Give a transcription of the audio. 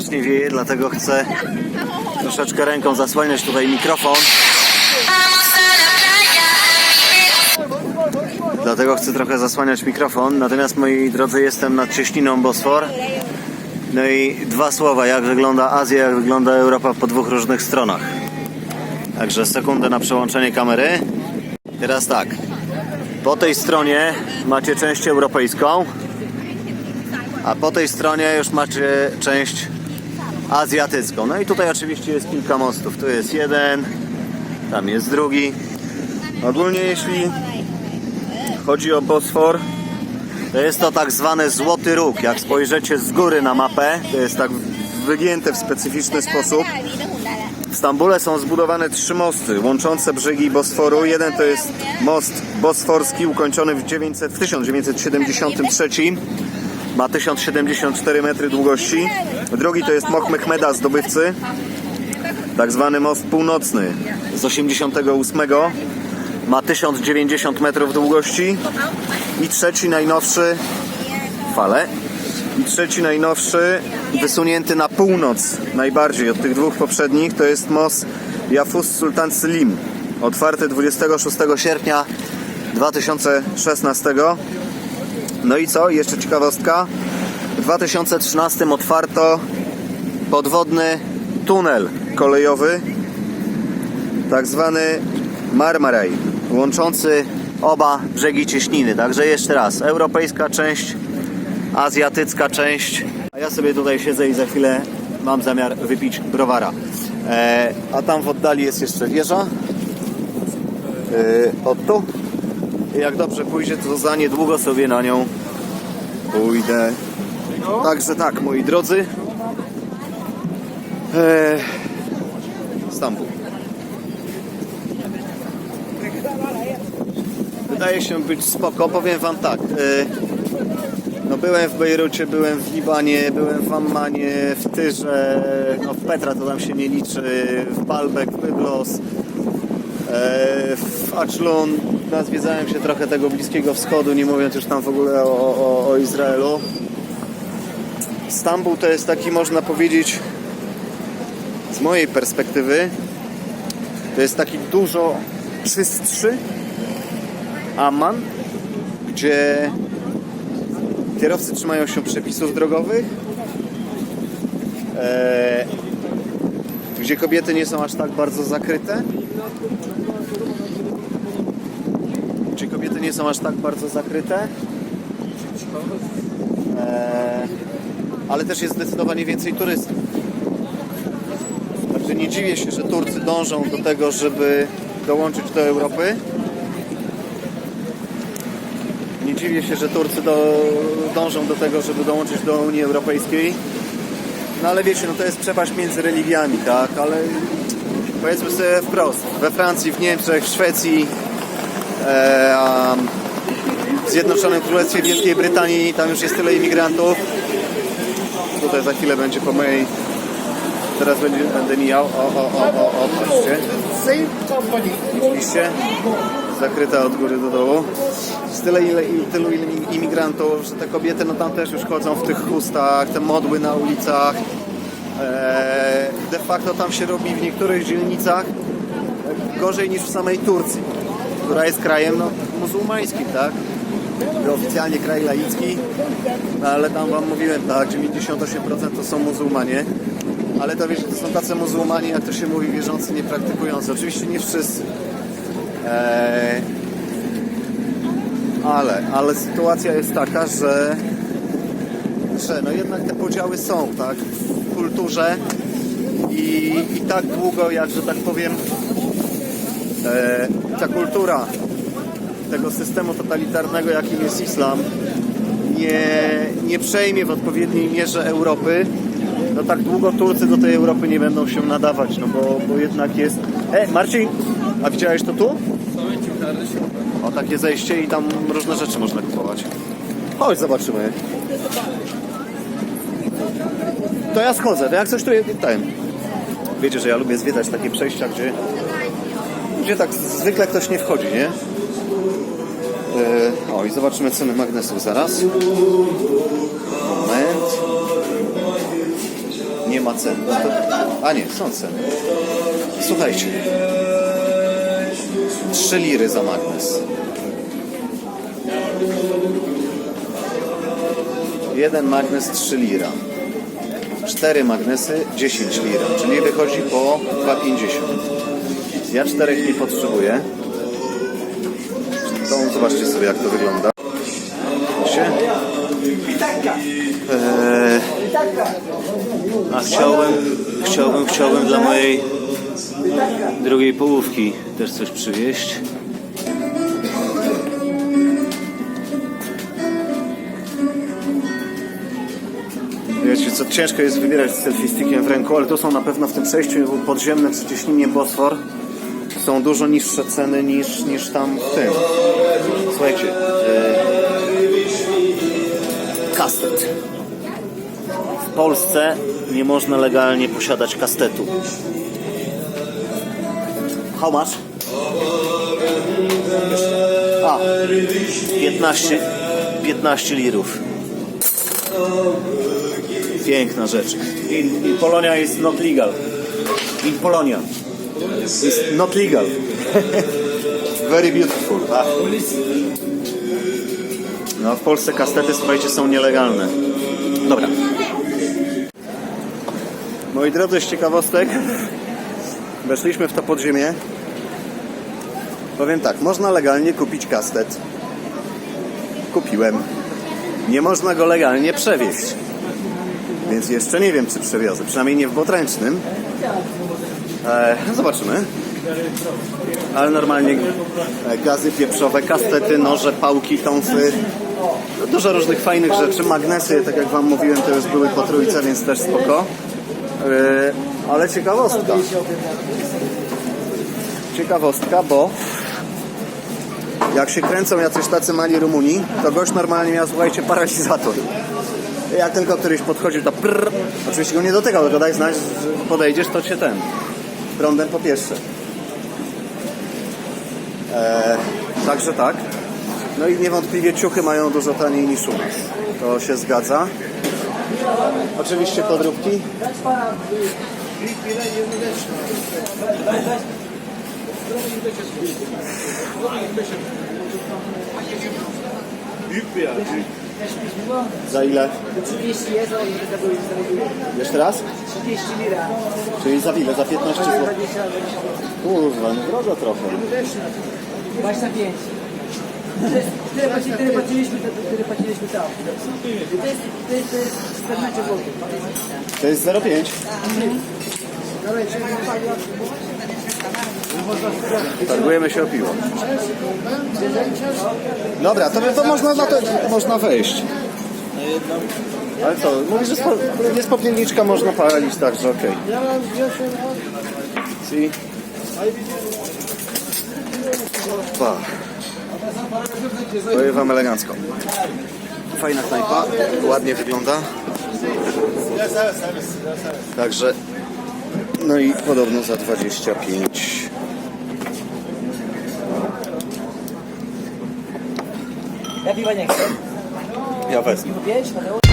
strasznie wieje, dlatego chcę troszeczkę ręką zasłaniać tutaj mikrofon. Dlatego chcę trochę zasłaniać mikrofon. Natomiast moi drodzy, jestem nad cieśniną Bosfor. No i dwa słowa, jak wygląda Azja, jak wygląda Europa po dwóch różnych stronach. Także sekundę na przełączenie kamery. Teraz tak. Po tej stronie macie część europejską, a po tej stronie już macie część azjatycką. No i tutaj oczywiście jest kilka mostów. Tu jest jeden, tam jest drugi. Ogólnie jeśli chodzi o Bosfor, to jest to tak zwany złoty róg. Jak spojrzycie z góry na mapę, to jest tak wygięte w specyficzny sposób. W Stambule są zbudowane trzy mosty łączące brzegi Bosforu. Jeden to jest most bosforski ukończony w, 900, w 1973. Ma 1074 metry długości. Drugi to jest Moh Mehmeda zdobywcy. Tak zwany most północny z 88. Ma 1090 metrów długości. I trzeci najnowszy fale. I trzeci najnowszy, wysunięty na północ najbardziej od tych dwóch poprzednich, to jest most Yafus Sultan Selim. Otwarty 26 sierpnia 2016. No i co? Jeszcze ciekawostka. W 2013 otwarto podwodny tunel kolejowy, tak zwany Marmaraj, łączący oba brzegi cieśniny. Także jeszcze raz, europejska część azjatycka część. A ja sobie tutaj siedzę i za chwilę mam zamiar wypić browara. E, a tam w oddali jest jeszcze wieża. E, od tu. Jak dobrze pójdzie, to za niedługo sobie na nią pójdę. Także tak, moi drodzy. E, Stambuł. Wydaje się być spoko. Powiem wam tak. E, no byłem w Bejrucie, byłem w Libanie, byłem w Ammanie, w Tyrze, no w Petra to tam się nie liczy, w Baalbek, w Byblos, e, w Achlun. Nazwiedzałem się trochę tego Bliskiego Wschodu, nie mówiąc już tam w ogóle o, o, o Izraelu. Stambuł to jest taki, można powiedzieć, z mojej perspektywy, to jest taki dużo czystszy Amman, gdzie Kierowcy trzymają się przepisów drogowych, e, gdzie kobiety nie są aż tak bardzo zakryte. Gdzie kobiety nie są aż tak bardzo zakryte. E, ale też jest zdecydowanie więcej turystów. Także nie dziwię się, że Turcy dążą do tego, żeby dołączyć do Europy. Nie dziwię się, że Turcy do, dążą do tego, żeby dołączyć do Unii Europejskiej. No ale wiecie, no to jest przepaść między religiami, tak? Ale powiedzmy sobie wprost, we Francji, w Niemczech, w Szwecji, w Zjednoczonym Królestwie Wielkiej Brytanii, tam już jest tyle imigrantów. Tutaj za chwilę będzie po mojej... Teraz będzie, będę mijał. O, o, o, o, o, patrzcie. Widzieliście? Zakryta od góry do dołu. Jest tyle, ile, tylu imigrantów, że te kobiety no tam też już chodzą w tych chustach, te modły na ulicach. Eee, de facto tam się robi w niektórych dzielnicach gorzej niż w samej Turcji, która jest krajem no, muzułmańskim, tak? Oficjalnie kraj laicki, no, ale tam wam mówiłem, tak, 98% to są muzułmanie. Ale to wiecie, to są tacy muzułmanie, jak to się mówi, wierzący, niepraktykujący. Oczywiście nie wszyscy. Eee, ale, ale sytuacja jest taka, że, że no jednak te podziały są, tak, w kulturze i, i tak długo, jak, że tak powiem, ta kultura tego systemu totalitarnego, jakim jest islam, nie, nie przejmie w odpowiedniej mierze Europy, no tak długo Turcy do tej Europy nie będą się nadawać, no bo, bo jednak jest... E, Marcin, a widziałeś to tu? O, takie zejście i tam różne rzeczy można kupować. Chodź, zobaczymy. To ja schodzę, to jak coś tu. Ten. Wiecie, że ja lubię zwiedzać takie przejścia, gdzie... Gdzie tak zwykle ktoś nie wchodzi, nie? Yy, o, i zobaczymy ceny magnesów zaraz. Moment. cen. No to... A nie, są ceny. Słuchajcie. 3 liry za magnes. Jeden magnes 3 lira. Cztery magnesy 10 lira, czyli wychodzi po 2,50. Ja czterech nie potrzebuję. To zobaczcie sobie jak to wygląda. Widzicie? Eee, a chciałbym, chciałbym, chciałbym dla mojej drugiej połówki też coś przywieźć. Wiecie, co ciężko jest wybierać z selfie w ręku, ale to są na pewno w tym przejściu podziemne przecieśninie Bosfor. Są dużo niższe ceny niż, niż tam w tym. Słuchajcie. E, kastet. W Polsce nie można legalnie posiadać kastetu. How much? A, 15, 15 lirów. Piękna rzecz. In, in Polonia is not legal. In Polonia is not legal. Very beautiful. A. No w Polsce kastety, słuchajcie, są nielegalne. Dobra. Moi drodzy, z ciekawostek weszliśmy w to podziemie. Powiem tak, można legalnie kupić kastet. Kupiłem. Nie można go legalnie przewieźć. Więc jeszcze nie wiem, czy przewiozę. Przynajmniej nie w Botręcznym. E, zobaczymy. Ale normalnie e, gazy pieprzowe, kastety, noże, pałki, tąsy. No, dużo różnych fajnych rzeczy. Magnesy, tak jak Wam mówiłem, to już były po trójce, więc też spoko. E, ale ciekawostka. Ciekawostka, bo jak się kręcą jacyś tacy mali Rumuni, to gość normalnie miał, słuchajcie, paralizator. Jak tylko któryś podchodził, to prrr, oczywiście go nie dotykał, tylko daj znać, że podejdziesz, to cię ten prądem po pierwsze. Eee, także tak. No i niewątpliwie ciuchy mają dużo taniej niż u nas. To się zgadza. Oczywiście podróbki. Za ile? 30 jest, Jeszcze raz? 30 lira. Czyli za ile? Za 15 zł? 20, 20. Kurwa, no drogo trochę. 25. Tyle, płaci, tyle płaciliśmy, tyle płaciliśmy tam. To jest, to jest, to jest 14 zł. To jest 0,5. Targujemy się o piwo. Dobra, to, to można, na to można wejść. Ale co, mówisz, że spo, jest popielniczka, można palić, także okej. Si. Pa. Powiem wam elegancko. Fajna knajpa, ładnie wygląda. Także, no i podobno za 25. Ja piwa nie chcę. Ja wezmę. 5, Mateusz?